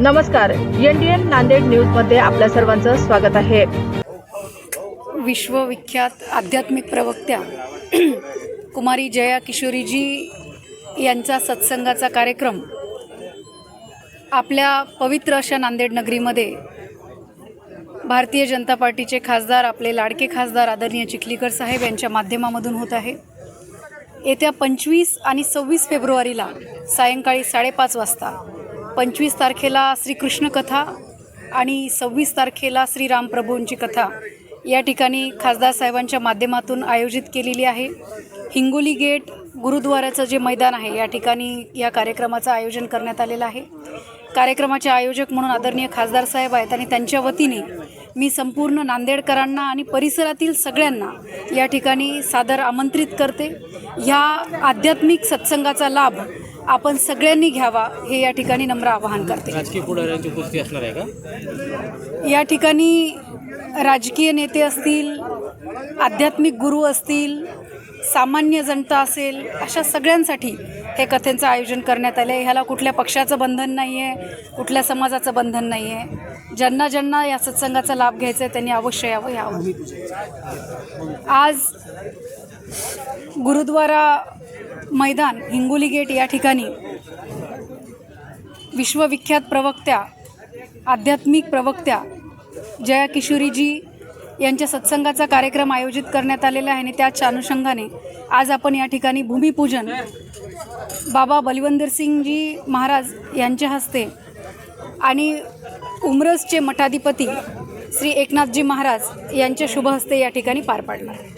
नमस्कार एनडीएन नांदेड न्यूजमध्ये आपल्या सर्वांचं स्वागत आहे. विश्वविख्यात आध्यात्मिक प्रवक्त्या कुमारी जया किशोरीजी यांचा सत्संगाचा कार्यक्रम आपल्या पवित्र अशा नांदेड नगरीमध्ये भारतीय जनता पार्टीचे खासदार आपले लाडके खासदार आदरणीय चिखलीकर साहेब यांच्या माध्यमामधून होत आहे. येत्या पंचवीस आणि सव्वीस फेब्रुवारीला सायंकाळी साडेपाच वाजता पंचवीस तारखेला श्रीकृष्ण कथा आणि सव्वीस तारखेला श्रीरामप्रभूंची कथा या ठिकाणी खासदार साहेबांच्या माध्यमातून आयोजित केलेली आहे. हिंगोली गेट गुरुद्वाराचं जे मैदान आहे या ठिकाणी या कार्यक्रमाचं आयोजन करण्यात आलेलं आहे. कार्यक्रमाचे आयोजक म्हणून आदरणीय खासदार साहेब आहेत आणि त्यांच्या वतीने मी संपूर्ण नांदेडकरांना आणि परिसरातील सगळ्यांना या ठिकाणी सादर आमंत्रित करते. ह्या आध्यात्मिक सत्संगाचा लाभ आपण सगळ्यांनी घ्यावा हे या ठिकाणी नम्र आवाहन करते. राजकीय पुढाऱ्यांची उपस्थिती असणार आहे का? या ठिकाणी राजकीय नेते असतील आध्यात्मिक गुरु असतील सामान्य जनता असेल अशा सगळ्यांसाठी हे कथेचं आयोजन करण्यात आलं आहे ह्याला कुठल्या पक्षाचं बंधन नाही आहे कुठल्या समाजाचं बंधन नाही आहे ज्यांना ज्यांना या सत्संगाचा लाभ घ्यायचा आहे त्यांनी अवश्य यावं यावं. आज गुरुद्वारा मैदान हिंगोली गेट या ठिकाणी विश्वविख्यात प्रवक्त्या आध्यात्मिक प्रवक्त्या जया किशोरीजी यांच्या सत्संगाचा कार्यक्रम आयोजित करण्यात आलेला आहे आणि त्याच अनुषंगाने आज आपण या ठिकाणी भूमिपूजन बाबा बलवंदर सिंगजी महाराज यांच्या हस्ते आणि उमरसचे मठाधिपती श्री एकनाथजी महाराज यांच्या शुभ हस्ते या ठिकाणी पार पाडणार.